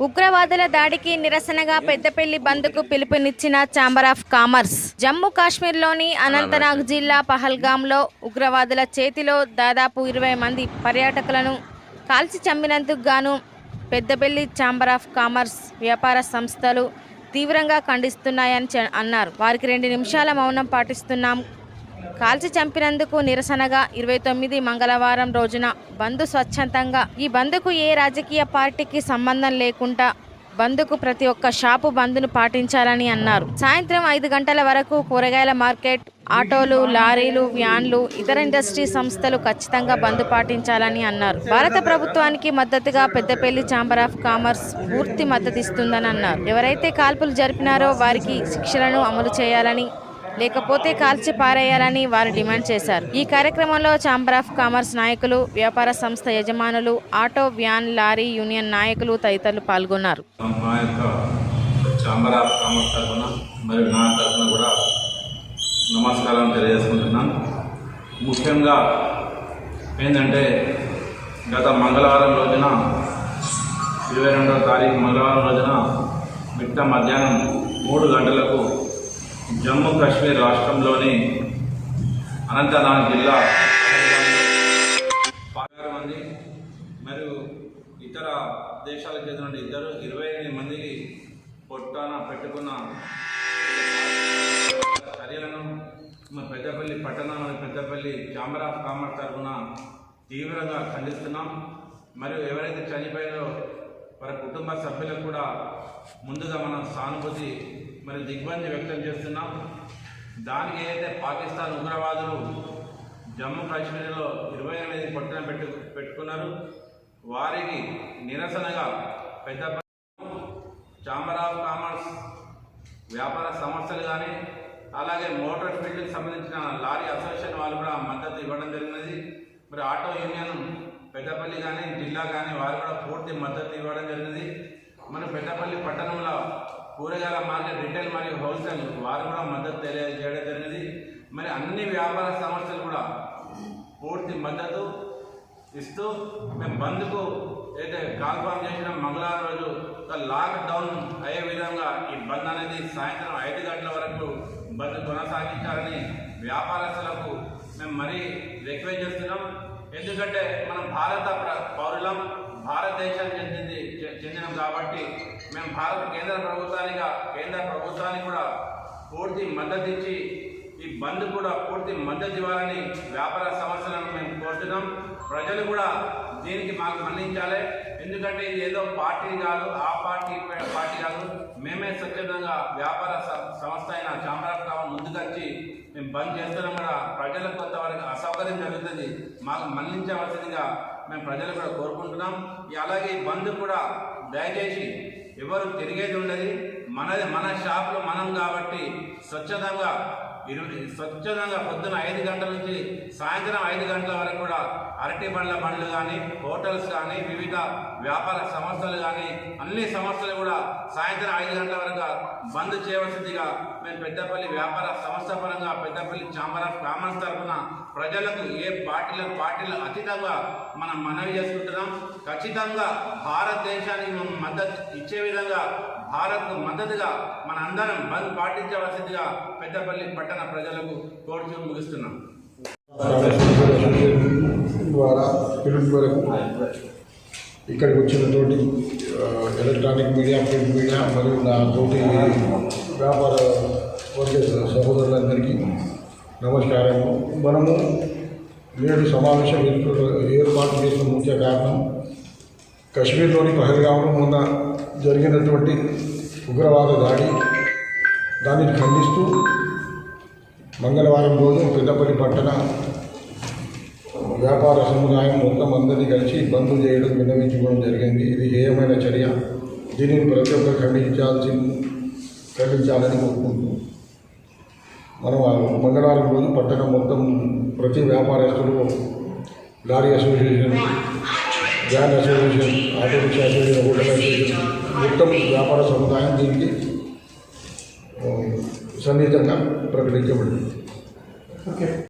ఉగ్రవాదుల దాడికి నిరసనగా పెద్దపల్లి బంద్కు పిలుపునిచ్చిన ఛాంబర్ ఆఫ్ కామర్స్. జమ్మూ కాశ్మీర్లోని అనంతనాగ్ జిల్లా పహల్గాంలో ఉగ్రవాదుల చేతిలో దాదాపు ఇరవై మంది పర్యాటకులను కాల్చి చంపినందుకు గాను పెద్దపల్లి ఛాంబర్ ఆఫ్ కామర్స్ వ్యాపార సంస్థలు తీవ్రంగా ఖండిస్తున్నాయని చె- అన్నారు. వారికి రెండు నిమిషాల మౌనం పాటిస్తున్నాం. కాల్చి చంపినందుకు నిరసనగా ఇరవై తొమ్మిది మంగళవారం రోజున బంద్ స్వచ్ఛందంగా ఈ బంద్కు ఏ రాజకీయ పార్టీకి సంబంధం లేకుండా బంద్కు ప్రతి ఒక్క షాపు బంద్ను పాటించాలని అన్నారు. సాయంత్రం ఐదు గంటల వరకు కూరగాయల మార్కెట్ ఆటోలు లారీలు వ్యాన్లు ఇతర ఇండస్ట్రీ సంస్థలు ఖచ్చితంగా బంద్ పాటించాలని అన్నారు. భారత ప్రభుత్వానికి మద్దతుగా పెద్దపల్లి ఛాంబర్ ఆఫ్ కామర్స్ పూర్తి మద్దతిస్తుందని అన్నారు. ఎవరైతే కాల్పులు జరిపినారో వారికి శిక్షలను అమలు చేయాలని లేకపోతే కాల్చి పారేయాలని వారు డిమాండ్ చేశారు. ఈ కార్యక్రమంలో ఛాంబర్ ఆఫ్ కామర్స్ నాయకులు వ్యాపార సంస్థ యజమానులు ఆటో వ్యాన్ లారీ యూనియన్ నాయకులు తదితరులు పాల్గొన్నారు. ఛాంబర్ ఆఫ్ కామర్స్ తరఫున మరియు నా తరఫున కూడా నమస్కారం తెలియజేసుకుంటున్నాను. ముఖ్యంగా ఏంటంటే గత మంగళవారం రోజున ఇరవై రెండవ తారీఖు మంగళవారం రోజున మిట్ట మధ్యాహ్నం మూడు గంటలకు జమ్మూ కాశ్మీర్ రాష్ట్రంలోని అనంతనాగ్ జిల్లా పదహారు మంది మరియు ఇతర దేశాలకు చెందిన ఇద్దరు ఇరవై ఎనిమిది మందికి పొట్టాన పెట్టుకున్న చర్యలను పెద్దపల్లి పట్టణంలోని పెద్దపల్లి ఛాంబర్ ఆఫ్ కామర్స్ తరఫున తీవ్రంగా ఖండిస్తున్నాం. మరియు ఎవరైతే చనిపోయారో వారి కుటుంబ సభ్యులకు కూడా ముందుగా మనం సానుభూతి మరి దిగ్బంధి వ్యక్తం చేస్తున్నాం. దానికి ఏదైతే పాకిస్తాన్ ఉగ్రవాదులు జమ్మూ కాశ్మీర్లో ఇరవై ఎనిమిది పట్టున పెట్టు పెట్టుకున్నారు వారికి నిరసనగా పెద్ద చాంబర్ ఆఫ్ కామర్స్ వ్యాపార సంస్థలు కానీ అలాగే మోటార్ ఫీల్డ్కి సంబంధించిన లారీ అసోసియేషన్ వాళ్ళు కూడా మద్దతు ఇవ్వడం జరిగినది. మరి ఆటో యూనియన్ పెద్దపల్లి కానీ జిల్లా కానీ వారు కూడా పూర్తి మద్దతు ఇవ్వడం జరిగింది మన పెద్దపల్లి పట్టణంలో కూరగాయల మార్కెట్ రిటైల్ మరియు హోల్సేల్ వారు కూడా మద్దతు తెలియజేయడం జరిగింది. మరి అన్ని వ్యాపార సంస్థలు కూడా పూర్తి మద్దతు ఇస్తూ మేము బంద్కు అయితే కాల్ఫామ్ చేసిన మంగళవారం రోజు ఒక లాక్ డౌన్ అయ్యే విధంగా ఈ బంద్ అనేది సాయంత్రం ఐదు గంటల వరకు బంద్ కొనసాగించాలని వ్యాపారస్తులకు మేము మరీ రిక్వెస్ట్ చేస్తున్నాం. ఎందుకంటే మనం భారత ప్ర- పౌరులం భారతదేశానికి చెందింది చె- చెందినం కాబట్టి మేము భారత కేంద్ర ప్రభుత్వానికి కేంద్ర ప్రభుత్వానికి కూడా పూర్తి మద్దతు ఇచ్చి ఈ బంద్ కూడా పూర్తి మద్దతు ఇవ్వాలని వ్యాపార సంస్థలను మేము కోరుతున్నాం. ప్రజలు కూడా దీనికి మాకు మన్నించాలి. ఎందుకంటే ఇది ఏదో పార్టీ కాదు ఆ పార్టీ పార్టీ కాదు. మేమే స్వచ్ఛందంగా వ్యాపార సంస్థ అయిన ఛాంబర్ ముందుకొచ్చి మేము బంద్ చేస్తున్నాం కూడా ప్రజలకు కొంతవరకు అసౌకర్యం జరుగుతుంది. మాకు మన్నించవలసిందిగా మేము ప్రజలు కూడా కోరుకుంటున్నాం. అలాగే ఈ బంద్ కూడా దయచేసి ఎవరు తిరిగేది ఉండదు. మనది మన షాప్లో మనం కాబట్టి స్వచ్ఛందంగా ఇరవై స్వచ్ఛందంగా పొద్దున ఐదు గంటల నుంచి సాయంత్రం ఐదు గంటల వరకు కూడా అరటి బండ్ల బండ్లు కానీ హోటల్స్ కానీ వివిధ వ్యాపార సంస్థలు కానీ అన్ని సంస్థలు కూడా సాయంత్రం ఐదు గంటల వరకు బంద్ చేయవలసిందిగా మేము పెద్దపల్లి వ్యాపార సంస్థ పరంగా పెద్దపల్లి చాంబర్ ఆఫ్ కామర్స్ తరఫున ప్రజలకు ఏ పార్టీలకు పార్టీలు అతీతంగా మనం మనవి చేసుకుంటున్నాం. ఖచ్చితంగా భారతదేశానికి మనం మద్దతు ఇచ్చే విధంగా భారత్కు మద్దతుగా మన అందరం బంద్ పాటించవలసిందిగా పెద్దపల్లి పట్టణ ప్రజలకు కోరుచూ ముగిస్తున్నాం. ద్వారా పిలుపు వరకు ఇక్కడికి వచ్చినటువంటి ఎలక్ట్రానిక్ మీడియా ప్రింట్ మీడియా మరియు నా తోటి వ్యాపార వర్గ సహోదరులందరికీ నమస్కారము. మనము నేడు సమావేశం ఏర్పాటు ఏర్పాటు చేసిన ముఖ్య కారణం కశ్మీర్లోని పహల్గాంలో ఉన్న జరిగినటువంటి ఉగ్రవాద దాడి దానిని ఖండిస్తూ మంగళవారం రోజు పెద్దపల్లి పట్టణ వ్యాపార సముదాయం మొత్తం అందరినీ కలిసి బంద్ చేయడం విన్నవించుకోవడం జరిగింది. ఇది హేయమైన చర్య. దీనిని ప్రతి ఒక్కరు ఖండించాల్సి ఖండించాలని కోరుకుంటున్నాం. మనం మంగళవారం రోజు పట్టణం మొత్తం ప్రతి వ్యాపారస్తులు lorry association van association auto rickshaw association hotel association మొత్తం వ్యాపార సముదాయం దీనికి ఆ, సన్నిహితంగా ప్రకటించబడింది